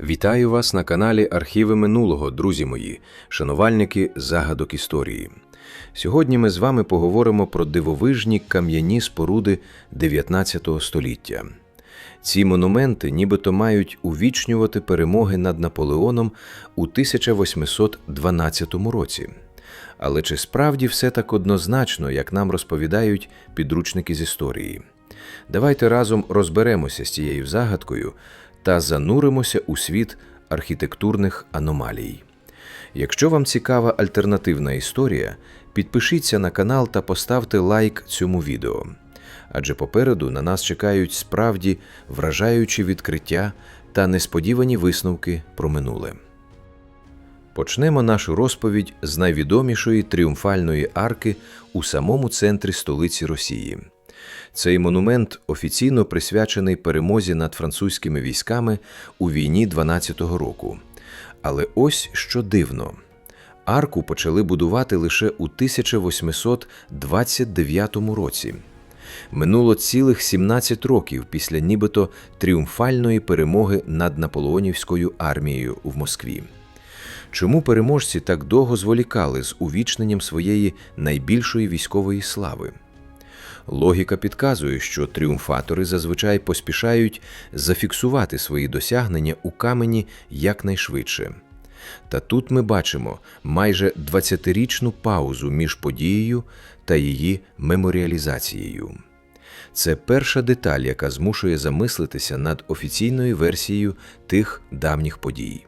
Вітаю вас на каналі Архіви минулого, друзі мої, шанувальники загадок історії. Сьогодні ми з вами поговоримо про дивовижні кам'яні споруди 19 століття. Ці монументи нібито мають увічнювати перемоги над Наполеоном у 1812 році. Але чи справді все так однозначно, як нам розповідають підручники з історії? Давайте разом розберемося з цією загадкою та зануримося у світ архітектурних аномалій. Якщо вам цікава альтернативна історія, підпишіться на канал та поставте лайк цьому відео. Адже попереду на нас чекають справді вражаючі відкриття та несподівані висновки про минуле. Почнемо нашу розповідь з найвідомішої тріумфальної арки у самому центрі столиці Росії. Цей монумент офіційно присвячений перемозі над французькими військами у війні 12-го року. Але ось що дивно. Арку почали будувати лише у 1829 році. Минуло цілих 17 років після нібито тріумфальної перемоги над наполеонівською армією в Москві. Чому переможці так довго зволікали з увічненням своєї найбільшої військової слави? Логіка підказує, що тріумфатори зазвичай поспішають зафіксувати свої досягнення у камені якнайшвидше. Та тут ми бачимо майже 20-річну паузу між подією та її меморіалізацією. Це перша деталь, яка змушує замислитися над офіційною версією тих давніх подій.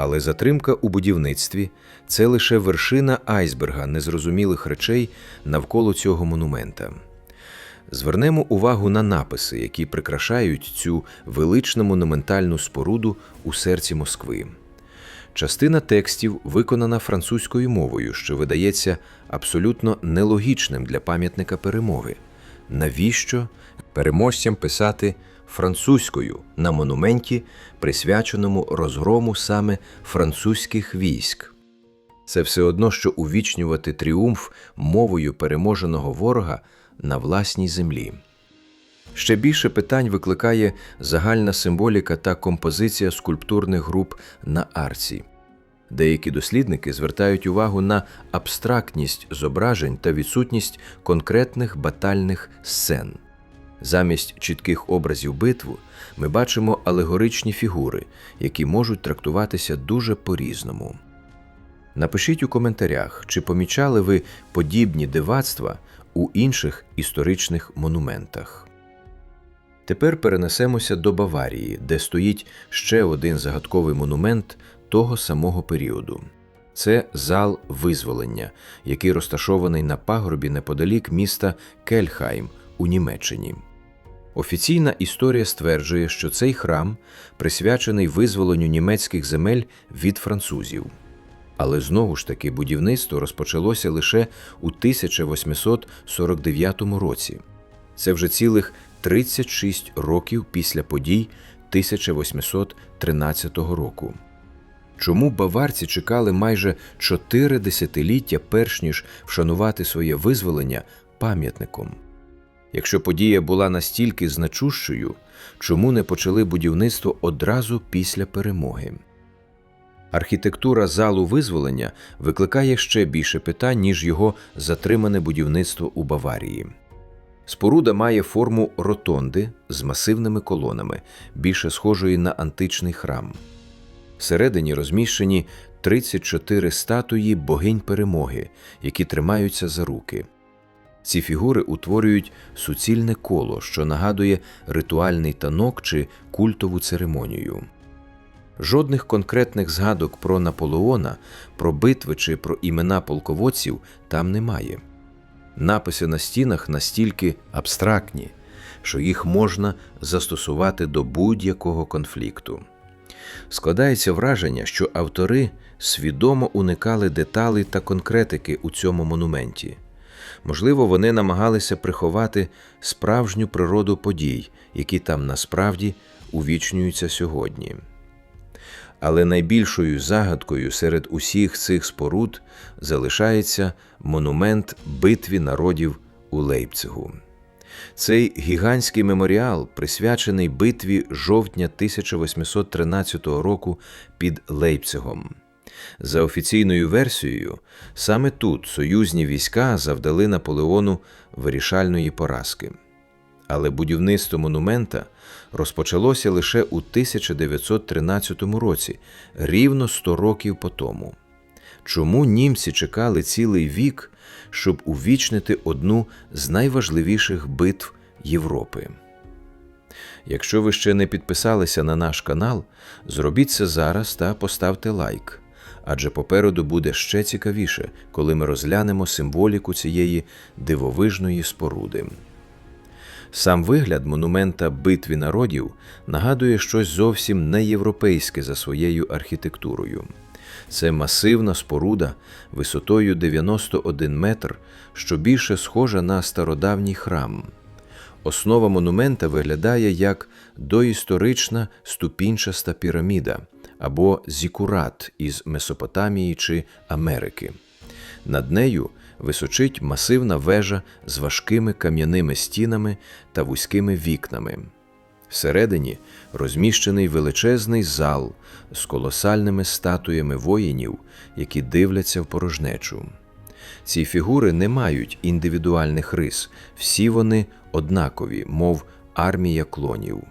Але затримка у будівництві це лише вершина айсберга незрозумілих речей навколо цього монумента. Звернемо увагу на написи, які прикрашають цю величну монументальну споруду у серці Москви. Частина текстів виконана французькою мовою, що видається абсолютно нелогічним для пам'ятника перемоги. Навіщо переможцям писати французькою на монументі, присвяченому розгрому саме французьких військ? Це все одно, що увічнювати тріумф мовою переможеного ворога на власній землі. Ще більше питань викликає загальна символіка та композиція скульптурних груп на арці. Деякі дослідники звертають увагу на абстрактність зображень та відсутність конкретних батальних сцен. Замість чітких образів битву ми бачимо алегоричні фігури, які можуть трактуватися дуже по-різному. Напишіть у коментарях, чи помічали ви подібні дивацтва у інших історичних монументах. Тепер перенесемося до Баварії, де стоїть ще один загадковий монумент того самого періоду. Це зал визволення, який розташований на пагорбі неподалік міста Кельхайм у Німеччині. Офіційна історія стверджує, що цей храм присвячений визволенню німецьких земель від французів. Але знову ж таки будівництво розпочалося лише у 1849 році. Це вже цілих 36 років після подій 1813 року. Чому баварці чекали майже чотири десятиліття, перш ніж вшанувати своє визволення пам'ятником? Якщо подія була настільки значущою, чому не почали будівництво одразу після перемоги? Архітектура залу визволення викликає ще більше питань, ніж його затримане будівництво у Баварії. Споруда має форму ротонди з масивними колонами, більше схожої на античний храм. Всередині розміщені 34 статуї богинь перемоги, які тримаються за руки. Ці фігури утворюють суцільне коло, що нагадує ритуальний танок чи культову церемонію. Жодних конкретних згадок про Наполеона, про битви чи про імена полководців там немає. Написи на стінах настільки абстрактні, що їх можна застосувати до будь-якого конфлікту. Складається враження, що автори свідомо уникали деталей та конкретики у цьому монументі. Можливо, вони намагалися приховати справжню природу подій, які там насправді увічнюються сьогодні. Але найбільшою загадкою серед усіх цих споруд залишається монумент битві народів у Лейпцигу. Цей гігантський меморіал присвячений битві жовтня 1813 року під Лейпцигом. За офіційною версією, саме тут союзні війська завдали Наполеону вирішальної поразки. Але будівництво монумента розпочалося лише у 1913 році, рівно 100 років по тому. Чому німці чекали цілий вік, щоб увічнити одну з найважливіших битв Європи? Якщо ви ще не підписалися на наш канал, зробіть це зараз та поставте лайк. Адже попереду буде ще цікавіше, коли ми розглянемо символіку цієї дивовижної споруди. Сам вигляд монумента битві народів нагадує щось зовсім не європейське за своєю архітектурою. Це масивна споруда висотою 91 метр, що більше схожа на стародавній храм. Основа монумента виглядає як доісторична ступінчаста піраміда або зікурат із Месопотамії чи Америки. Над нею височить масивна вежа з важкими кам'яними стінами та вузькими вікнами. Всередині розміщений величезний зал з колосальними статуями воїнів, які дивляться в порожнечу. Ці фігури не мають індивідуальних рис, всі вони однакові, мов армія клонів.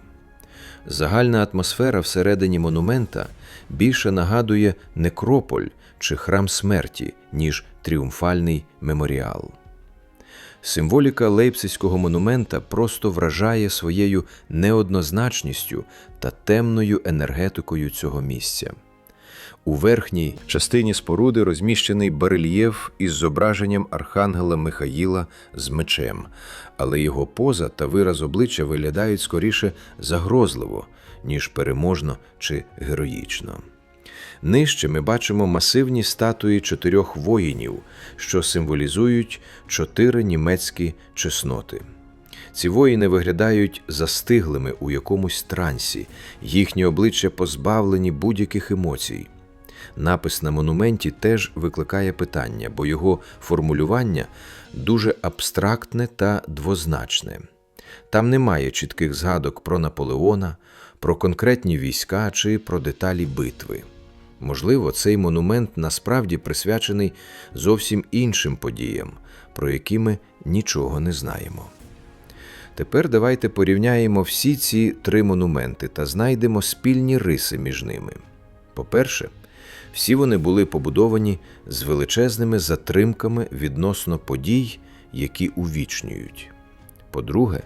Загальна атмосфера всередині монумента більше нагадує некрополь чи храм смерті, ніж тріумфальний меморіал. Символіка лейпцизького монумента просто вражає своєю неоднозначністю та темною енергетикою цього місця. У верхній частині споруди розміщений барельєф із зображенням архангела Михаїла з мечем, але його поза та вираз обличчя виглядають скоріше загрозливо, ніж переможно чи героїчно. Нижче ми бачимо масивні статуї чотирьох воїнів, що символізують чотири німецькі чесноти. Ці воїни виглядають застиглими у якомусь трансі, їхні обличчя позбавлені будь-яких емоцій. Напис на монументі теж викликає питання, бо його формулювання дуже абстрактне та двозначне. Там немає чітких згадок про Наполеона, про конкретні війська чи про деталі битви. Можливо, цей монумент насправді присвячений зовсім іншим подіям, про які ми нічого не знаємо. Тепер давайте порівняємо всі ці три монументи та знайдемо спільні риси між ними. По-перше, всі вони були побудовані з величезними затримками відносно подій, які увічнюють. По-друге,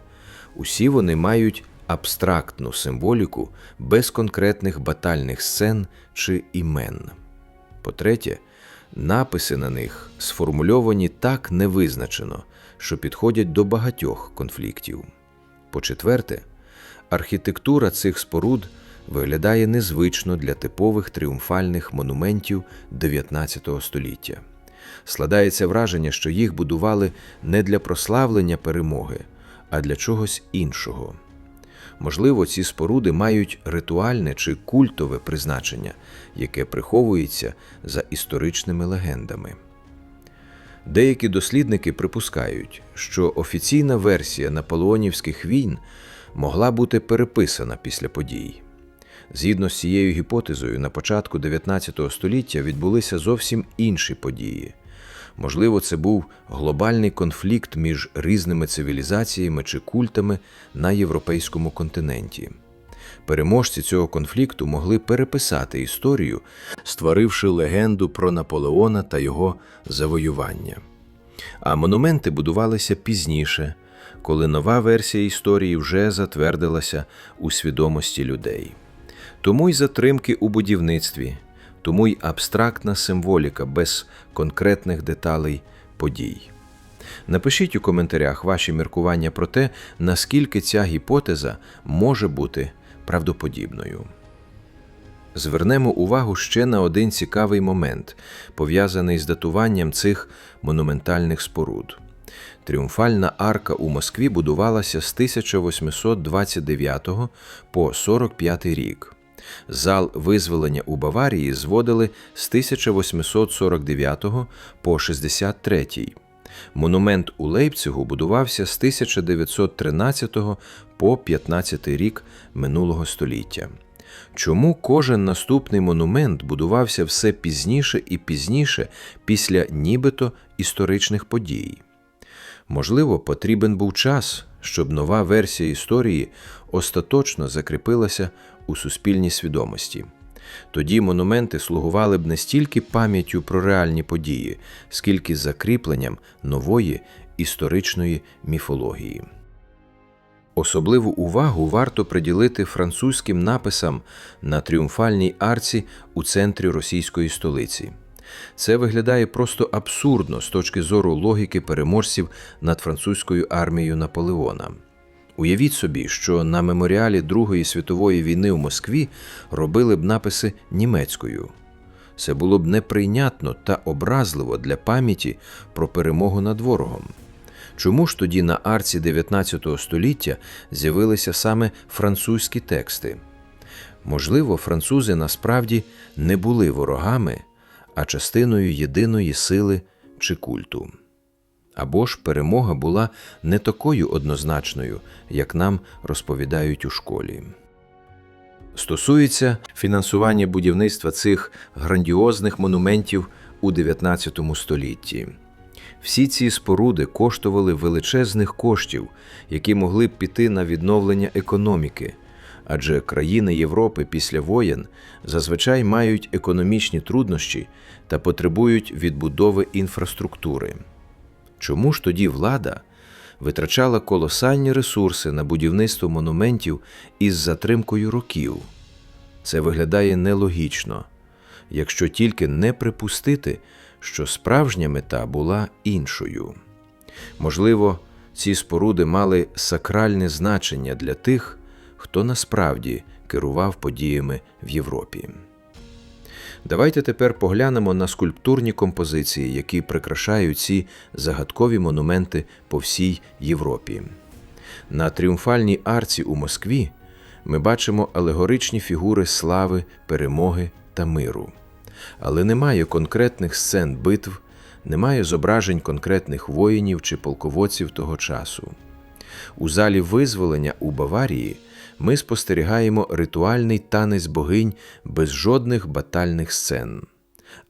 усі вони мають абстрактну символіку без конкретних батальних сцен чи імен. По-третє, написи на них сформульовані так невизначено, що підходять до багатьох конфліктів. По-четверте, архітектура цих споруд виглядає незвично для типових тріумфальних монументів 19 століття. Складається враження, що їх будували не для прославлення перемоги, а для чогось іншого. Можливо, ці споруди мають ритуальне чи культове призначення, яке приховується за історичними легендами. Деякі дослідники припускають, що офіційна версія наполеонівських війн могла бути переписана після подій. Згідно з цією гіпотезою, на початку 19 століття відбулися зовсім інші події. Можливо, це був глобальний конфлікт між різними цивілізаціями чи культами на європейському континенті. Переможці цього конфлікту могли переписати історію, створивши легенду про Наполеона та його завоювання. А монументи будувалися пізніше, коли нова версія історії вже затвердилася у свідомості людей. Тому й затримки у будівництві, тому й абстрактна символіка без конкретних деталей подій. Напишіть у коментарях ваші міркування про те, наскільки ця гіпотеза може бути правдоподібною. Звернемо увагу ще на один цікавий момент, пов'язаний з датуванням цих монументальних споруд. Тріумфальна арка у Москві будувалася з 1829 по 45 рік. Зал визволення у Баварії зводили з 1849 по 63. Монумент у Лейпцигу будувався з 1913 по 15 рік минулого століття. Чому кожен наступний монумент будувався все пізніше і пізніше після нібито історичних подій? Можливо, потрібен був час, щоб нова версія історії остаточно закріпилася у суспільній свідомості. Тоді монументи слугували б не стільки пам'яттю про реальні події, скільки закріпленням нової історичної міфології. Особливу увагу варто приділити французьким написам на тріумфальній арці у центрі російської столиці. Це виглядає просто абсурдно з точки зору логіки переможців над французькою армією Наполеона. Уявіть собі, що на меморіалі Другої світової війни у Москві робили б написи німецькою. Це було б неприйнятно та образливо для пам'яті про перемогу над ворогом. Чому ж тоді на арці 19 століття з'явилися саме французькі тексти? Можливо, французи насправді не були ворогами, а частиною єдиної сили чи культу. Або ж перемога була не такою однозначною, як нам розповідають у школі. Стосується фінансування будівництва цих грандіозних монументів у 19 столітті. Всі ці споруди коштували величезних коштів, які могли б піти на відновлення економіки, адже країни Європи після воєн зазвичай мають економічні труднощі та потребують відбудови інфраструктури. Чому ж тоді влада витрачала колосальні ресурси на будівництво монументів із затримкою років? Це виглядає нелогічно, якщо тільки не припустити, що справжня мета була іншою. Можливо, ці споруди мали сакральне значення для тих, хто насправді керував подіями в Європі. Давайте тепер поглянемо на скульптурні композиції, які прикрашають ці загадкові монументи по всій Європі. На тріумфальній арці у Москві ми бачимо алегоричні фігури слави, перемоги та миру. Але немає конкретних сцен битв, немає зображень конкретних воїнів чи полководців того часу. У залі визволення у Баварії ми спостерігаємо ритуальний танець богинь без жодних батальних сцен.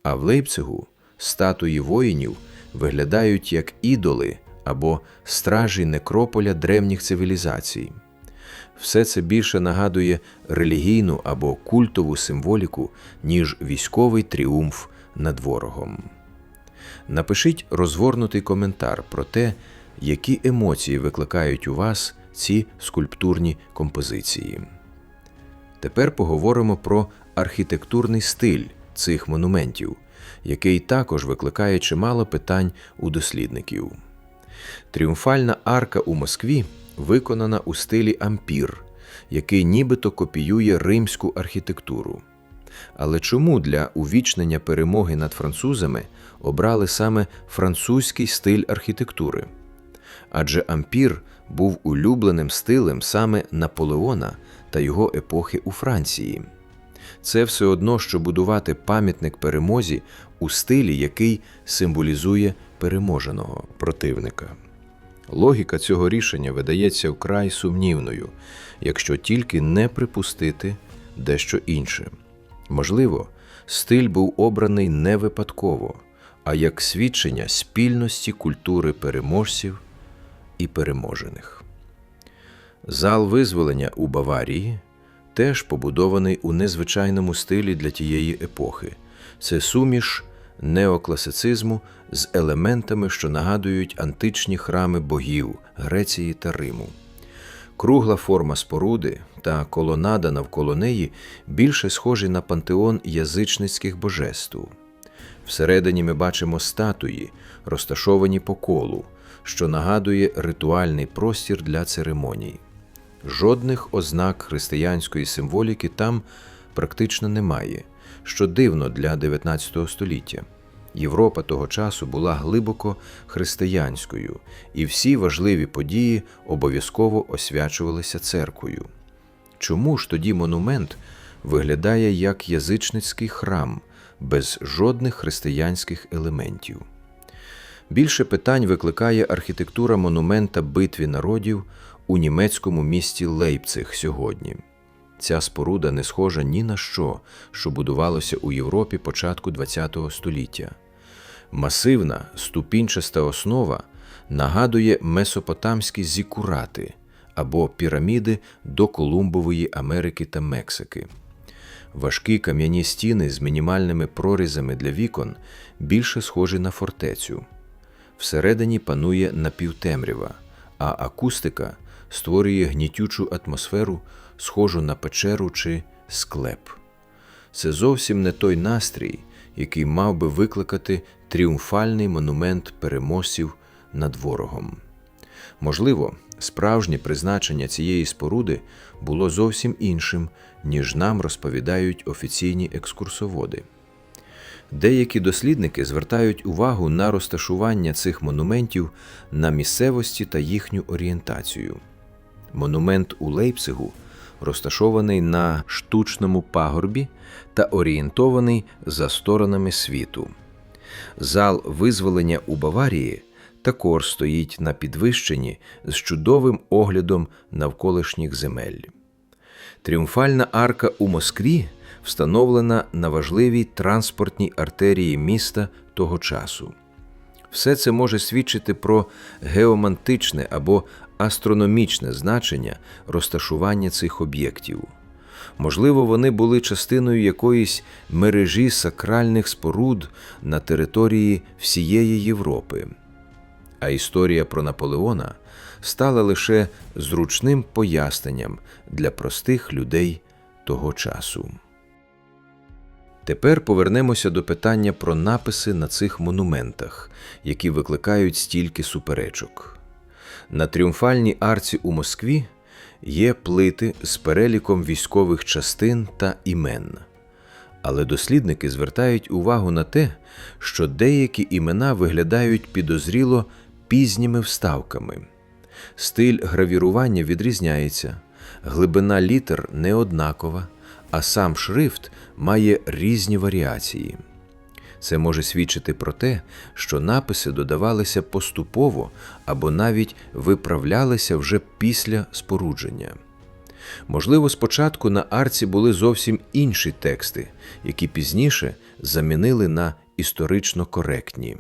А в Лейпцигу статуї воїнів виглядають як ідоли або стражі некрополя древніх цивілізацій. Все це більше нагадує релігійну або культову символіку, ніж військовий тріумф над ворогом. Напишіть розгорнутий коментар про те, які емоції викликають у вас ці скульптурні композиції. Тепер поговоримо про архітектурний стиль цих монументів, який також викликає чимало питань у дослідників. Тріумфальна арка у Москві виконана у стилі ампір, який нібито копіює римську архітектуру. Але чому для увічнення перемоги над французами обрали саме французький стиль архітектури? Адже ампір був улюбленим стилем саме Наполеона та його епохи у Франції. Це все одно, що будувати пам'ятник перемозі у стилі, який символізує переможеного противника. Логіка цього рішення видається вкрай сумнівною, якщо тільки не припустити дещо інше. Можливо, стиль був обраний не випадково, а як свідчення спільності культури переможців і переможених. Зал визволення у Баварії теж побудований у незвичайному стилі для тієї епохи. Це суміш неокласицизму з елементами, що нагадують античні храми богів Греції та Риму. Кругла форма споруди та колонада навколо неї більше схожі на пантеон язичницьких божеств. Всередині ми бачимо статуї, розташовані по колу, що нагадує ритуальний простір для церемоній. Жодних ознак християнської символіки там практично немає, що дивно для 19 століття. Європа того часу була глибоко християнською, і всі важливі події обов'язково освячувалися церквою. Чому ж тоді монумент виглядає як язичницький храм без жодних християнських елементів? Більше питань викликає архітектура монумента битві народів у німецькому місті Лейпциг сьогодні. Ця споруда не схожа ні на що, що будувалося у Європі початку ХХ століття. Масивна ступінчаста основа нагадує месопотамські зікурати або піраміди до Колумбової Америки та Мексики. Важкі кам'яні стіни з мінімальними прорізами для вікон більше схожі на фортецю. Всередині панує напівтемрява, а акустика створює гнітючу атмосферу, схожу на печеру чи склеп. Це зовсім не той настрій, який мав би викликати тріумфальний монумент переможців над ворогом. Можливо, справжнє призначення цієї споруди було зовсім іншим, ніж нам розповідають офіційні екскурсоводи. Деякі дослідники звертають увагу на розташування цих монументів на місцевості та їхню орієнтацію. Монумент у Лейпцигу розташований на штучному пагорбі та орієнтований за сторонами світу. Зал визволення у Баварії також стоїть на підвищенні з чудовим оглядом навколишніх земель. Тріумфальна арка у Москві встановлена на важливій транспортній артерії міста того часу. Все це може свідчити про геомантичне або астрономічне значення розташування цих об'єктів. Можливо, вони були частиною якоїсь мережі сакральних споруд на території всієї Європи. А історія про Наполеона стала лише зручним поясненням для простих людей того часу. Тепер повернемося до питання про написи на цих монументах, які викликають стільки суперечок. На тріумфальній арці у Москві є плити з переліком військових частин та імен. Але дослідники звертають увагу на те, що деякі імена виглядають підозріло пізніми вставками. Стиль гравірування відрізняється, глибина літер неоднакова, а сам шрифт має різні варіації. Це може свідчити про те, що написи додавалися поступово або навіть виправлялися вже після спорудження. Можливо, спочатку на арці були зовсім інші тексти, які пізніше замінили на історично коректні.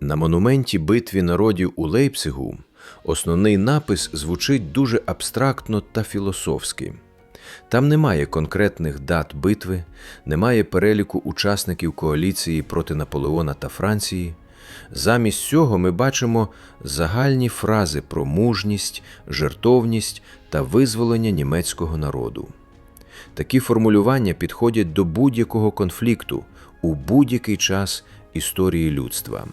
На монументі битві народів у Лейпцигу основний напис звучить дуже абстрактно та філософськи. Там немає конкретних дат битви, немає переліку учасників коаліції проти Наполеона та Франції. Замість цього ми бачимо загальні фрази про мужність, жертовність та визволення німецького народу. Такі формулювання підходять до будь-якого конфлікту у будь-який час історії людства.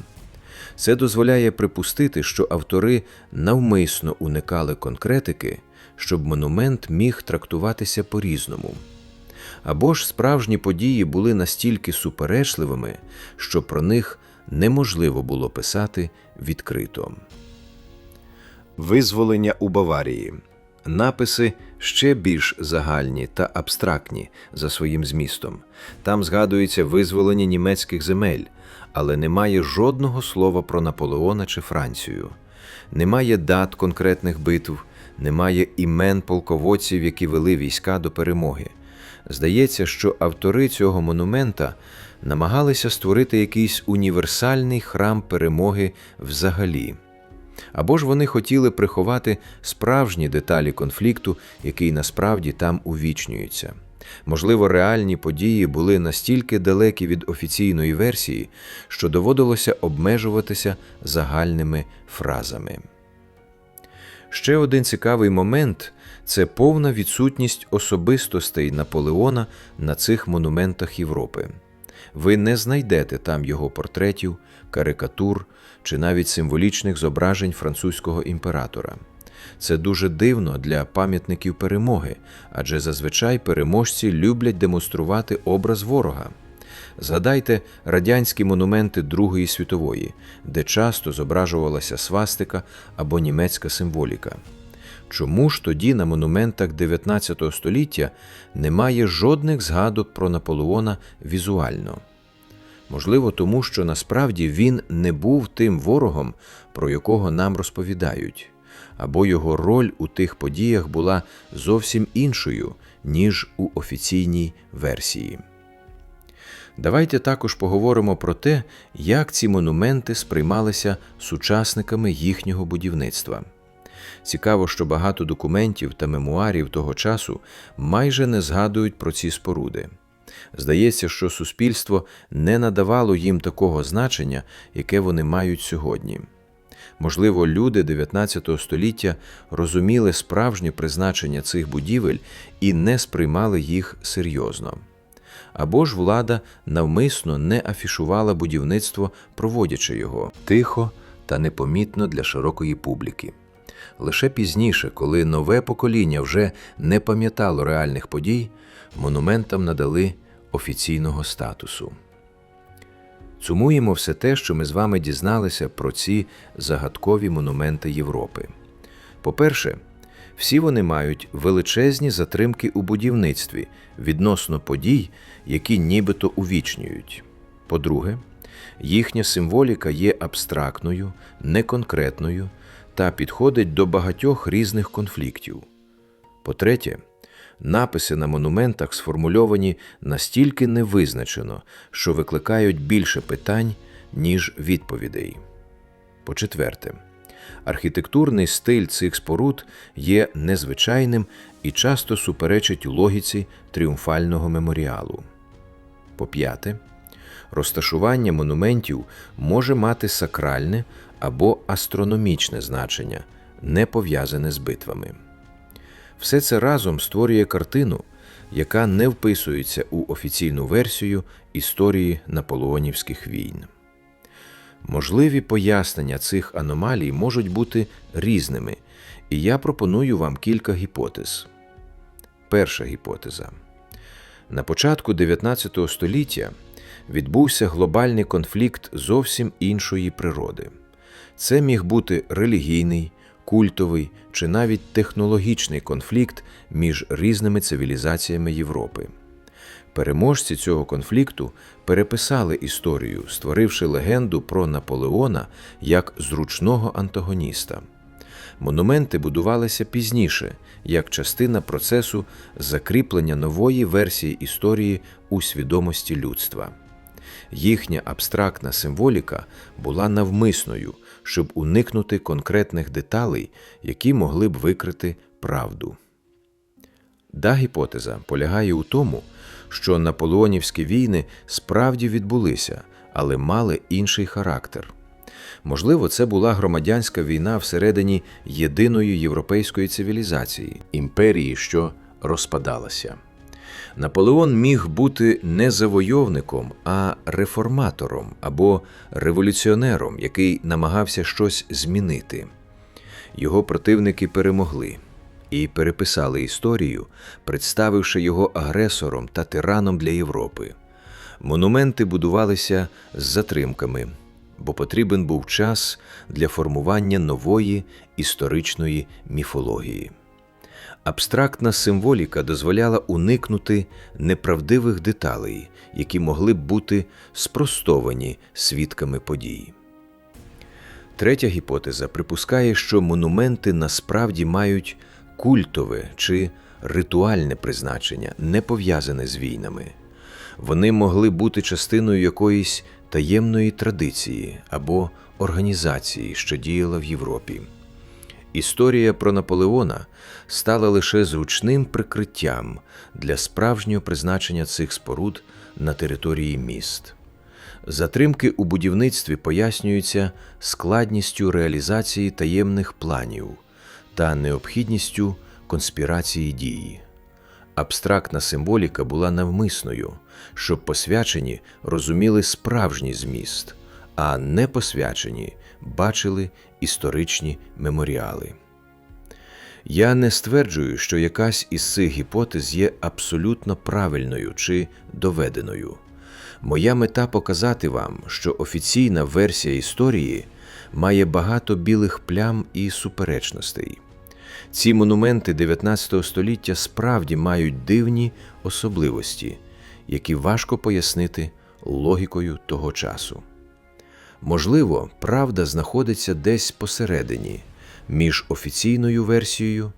Це дозволяє припустити, що автори навмисно уникали конкретики, щоб монумент міг трактуватися по-різному. Або ж справжні події були настільки суперечливими, що про них неможливо було писати відкрито. Визволення у Баварії. Написи ще більш загальні та абстрактні за своїм змістом. Там згадується визволення німецьких земель, але немає жодного слова про Наполеона чи Францію, немає дат конкретних битв, немає імен полководців, які вели війська до перемоги. Здається, що автори цього монумента намагалися створити якийсь універсальний храм перемоги взагалі. Або ж вони хотіли приховати справжні деталі конфлікту, який насправді там увічнюється. Можливо, реальні події були настільки далекі від офіційної версії, що доводилося обмежуватися загальними фразами. Ще один цікавий момент це повна відсутність особистостей Наполеона на цих монументах Європи. Ви не знайдете там його портретів, карикатур чи навіть символічних зображень французького імператора. Це дуже дивно для пам'ятників перемоги, адже зазвичай переможці люблять демонструвати образ ворога. Згадайте радянські монументи Другої світової, де часто зображувалася свастика або німецька символіка. Чому ж тоді на монументах 19 століття немає жодних згадок про Наполеона візуально? Можливо, тому що насправді він не був тим ворогом, про якого нам розповідають, або його роль у тих подіях була зовсім іншою, ніж у офіційній версії. Давайте також поговоримо про те, як ці монументи сприймалися сучасниками їхнього будівництва. Цікаво, що багато документів та мемуарів того часу майже не згадують про ці споруди. Здається, що суспільство не надавало їм такого значення, яке вони мають сьогодні. Можливо, люди 19 століття розуміли справжнє призначення цих будівель і не сприймали їх серйозно. Або ж влада навмисно не афішувала будівництво, проводячи його тихо та непомітно для широкої публіки. Лише пізніше, коли нове покоління вже не пам'ятало реальних подій, монументам надали офіційного статусу. Сумуємо все те, що ми з вами дізналися про ці загадкові монументи Європи. По-перше, всі вони мають величезні затримки у будівництві відносно подій, які нібито увічнюють. По-друге, їхня символіка є абстрактною, неконкретною та підходить до багатьох різних конфліктів. По-третє, написи на монументах сформульовані настільки невизначено, що викликають більше питань, ніж відповідей. По-четверте, архітектурний стиль цих споруд є незвичайним і часто суперечить логіці тріумфального меморіалу. По-п'яте, розташування монументів може мати сакральне або астрономічне значення, не пов'язане з битвами. Все це разом створює картину, яка не вписується у офіційну версію історії наполеонівських війн. Можливі пояснення цих аномалій можуть бути різними, і я пропоную вам кілька гіпотез. Перша гіпотеза. На початку 19 століття відбувся глобальний конфлікт зовсім іншої природи. Це міг бути релігійний, культовий чи навіть технологічний конфлікт між різними цивілізаціями Європи. Переможці цього конфлікту переписали історію, створивши легенду про Наполеона як зручного антагоніста. Монументи будувалися пізніше, як частина процесу закріплення нової версії історії у свідомості людства. Їхня абстрактна символіка була навмисною, щоб уникнути конкретних деталей, які могли б викрити правду. Да гіпотеза полягає у тому, що наполеонівські війни справді відбулися, але мали інший характер. Можливо, це була громадянська війна всередині єдиної європейської цивілізації, імперії, що розпадалася. Наполеон міг бути не завойовником, а реформатором або революціонером, який намагався щось змінити. Його противники перемогли і переписали історію, представивши його агресором та тираном для Європи. Монументи будувалися з затримками, бо потрібен був час для формування нової історичної міфології. Абстрактна символіка дозволяла уникнути неправдивих деталей, які могли б бути спростовані свідками подій. Третя гіпотеза припускає, що монументи насправді мають культове чи ритуальне призначення, не пов'язане з війнами. Вони могли бути частиною якоїсь таємної традиції або організації, що діяла в Європі. Історія про Наполеона стала лише зручним прикриттям для справжнього призначення цих споруд на території міст. Затримки у будівництві пояснюються складністю реалізації таємних планів та необхідністю конспірації дії. Абстрактна символіка була навмисною, щоб посвячені розуміли справжній зміст, а непосвячені бачили історичні меморіали. Я не стверджую, що якась із цих гіпотез є абсолютно правильною чи доведеною. Моя мета показати вам, що офіційна версія історії має багато білих плям і суперечностей. Ці монументи 19 століття справді мають дивні особливості, які важко пояснити логікою того часу. Можливо, правда знаходиться десь посередині між офіційною версією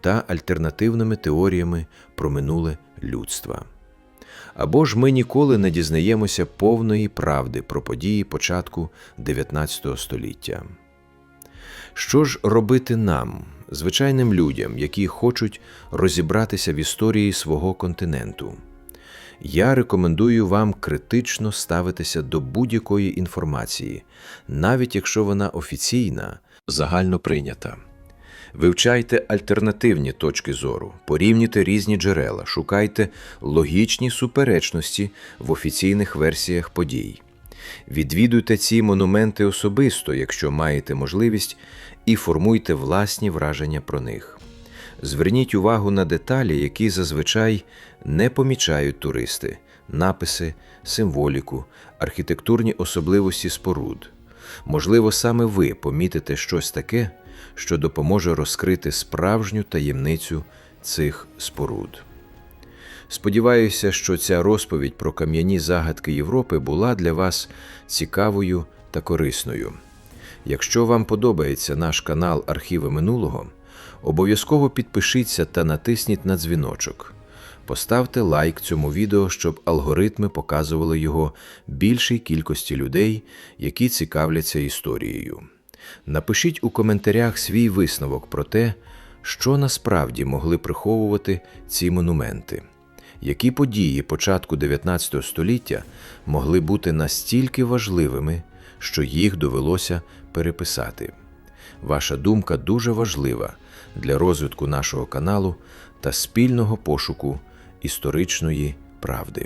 та альтернативними теоріями про минуле людства. Або ж ми ніколи не дізнаємося повної правди про події початку 19 століття. Що ж робити нам, звичайним людям, які хочуть розібратися в історії свого континенту? Я рекомендую вам критично ставитися до будь-якої інформації, навіть якщо вона офіційна, загально прийнята. Вивчайте альтернативні точки зору, порівнюйте різні джерела, шукайте логічні суперечності в офіційних версіях подій. Відвідуйте ці монументи особисто, якщо маєте можливість, і формуйте власні враження про них. Зверніть увагу на деталі, які зазвичай не помічають туристи, написи, символіку, архітектурні особливості споруд. Можливо, саме ви помітите щось таке, що допоможе розкрити справжню таємницю цих споруд. Сподіваюся, що ця розповідь про кам'яні загадки Європи була для вас цікавою та корисною. Якщо вам подобається наш канал Архіви минулого, обов'язково підпишіться та натисніть на дзвіночок. Поставте лайк цьому відео, щоб алгоритми показували його більшій кількості людей, які цікавляться історією. Напишіть у коментарях свій висновок про те, що насправді могли приховувати ці монументи. Які події початку 19 століття могли бути настільки важливими, що їх довелося переписати? Ваша думка дуже важлива для розвитку нашого каналу та спільного пошуку історичної правди.